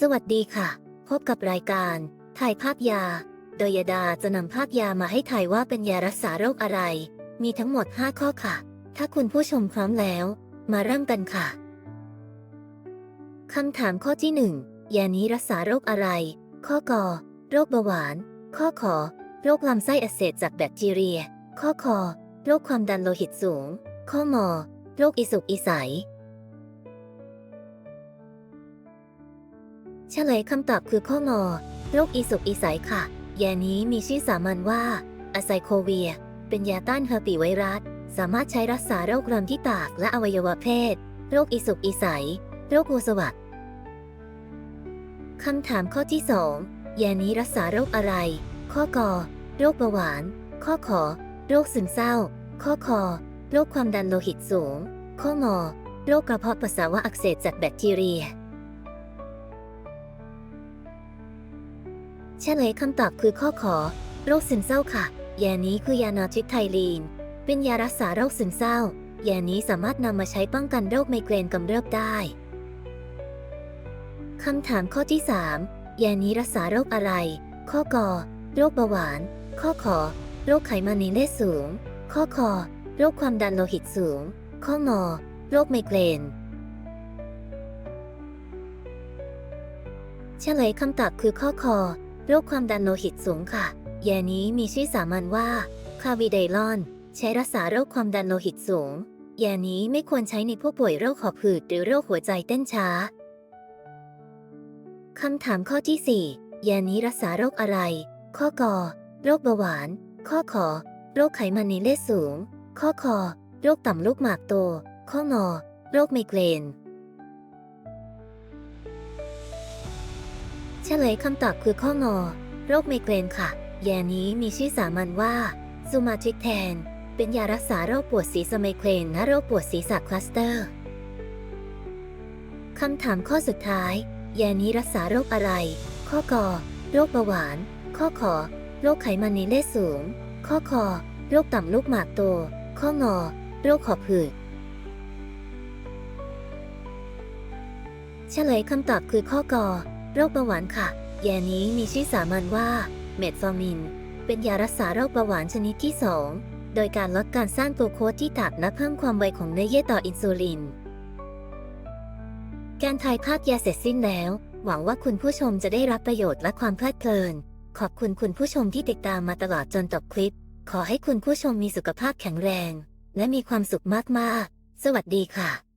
สวัสดีค่ะ พบกับรายการ ถ่ายภาพยา โดยยาดาจะนำภาพยามาให้ถ่ายว่าเป็นยารักษาโรคอะไร มีทั้งหมด 5 ข้อค่ะ ถ้าคุณผู้ชมพร้อมแล้ว มาเริ่มกันค่ะคำถามข้อที่ 1 ยานี้รักษาโรคอะไร ข้อกอโรคเบาหวาน ข้อขอ โรคลำไส้อักเสบจากแบคทีเรีย ข้อคอ โรคความดันโลหิตสูง ข้อมอ โรคอิสุกอิสัย เฉลยคำตอบคือข้อมอโรคอีสุกอีใสค่ะ ยานี้มีชื่อสามัญว่าอะไซโคเวีย เป็นยาต้านเฮอร์ปีไวรัส สามารถใช้รักษาโรครำที่ปากและอวัยวะเพศ โรคอีสุกอีใส โรคงูสวัสดคำถามข้อที่ 2 ยานี้รักษาโรคอะไร ข้อกอ โรคเบาหวาน ข้อขอ โรคซึมเศร้า ข้อคอ โรคความดันโลหิตสูง ข้อมอโรคกระเพาะปัสสาวะอักเสบจากแบคทีเรีย เฉลยคำตอบคือข้อขอ โรคซึมเศร้าค่ะ ยานี้คือยานอทิไทลีน เป็นยารักษาโรคซึมเศร้า ยานี้สามารถนำมาใช้ป้องกันโรคไมเกรนกำเริบได้คำถามข้อที่ 3 ยานี้รักษาโรคอะไร ข้อกอ โรคเบาหวาน ข้อขอ โรคไขมันในเลือดสูง ข้อคอ โรคความดันโลหิตสูง ข้องอ โรคไมเกรนเฉลยคำตอบคือข้อคอ โรคความดันโลหิตสูงค่ะ ยานี้มีชื่อสามัญว่า คาวิไดลอน ใช้รักษาโรคความดันโลหิตสูง ยานี้ไม่ควรใช้ในผู้ป่วยโรคหอบหืดหรือโรคหัวใจเต้นช้า คำถามข้อที่ 4 ยานี้รักษาโรคอะไร ข้อกอ โรคเบาหวาน ข้อขอ โรคไขมันในเลือดสูง ข้อคอ โรคต่ำลูกหมากโต ข้องอ โรคไมเกรน เฉลยคำตอบคือข้องอ โรคไมเกรนค่ะ ยานี้มีชื่อสามัญว่าซูมาทริกแทน เป็นยารักษาโรคปวดศีรษะไมเกรนและโรคปวดศีรษะคลัสเตอร์คำถามข้อสุดท้าย ยานี้รักษาโรคอะไร ข้อกอ โรคเบาหวาน ข้อขอ โรคไขมันในเลือดสูง ข้อคอ โรคต่ำลูกหมากโต ข้องอ โรคหอบหืดเฉลยคำตอบคือข้อกอ โรคเบาหวานค่ะ ยานี้มีชื่อสามัญว่า เมทฟอร์มิน เป็นยารักษาโรคเบาหวานชนิดที่ 2 โดยการลดการสร้างกลูโคสที่ตับและเพิ่มความไวของเนื้อเยื่อต่ออินซูลิน การถ่ายภาพยาเสร็จสิ้นแล้ว หวังว่าคุณผู้ชมจะได้รับประโยชน์และความเพลิดเพลิน ขอบคุณคุณผู้ชมที่ติดตามมาตลอดจนจบคลิป ขอให้คุณผู้ชมมีสุขภาพแข็งแรง และมีความสุขมากๆ สวัสดีค่ะ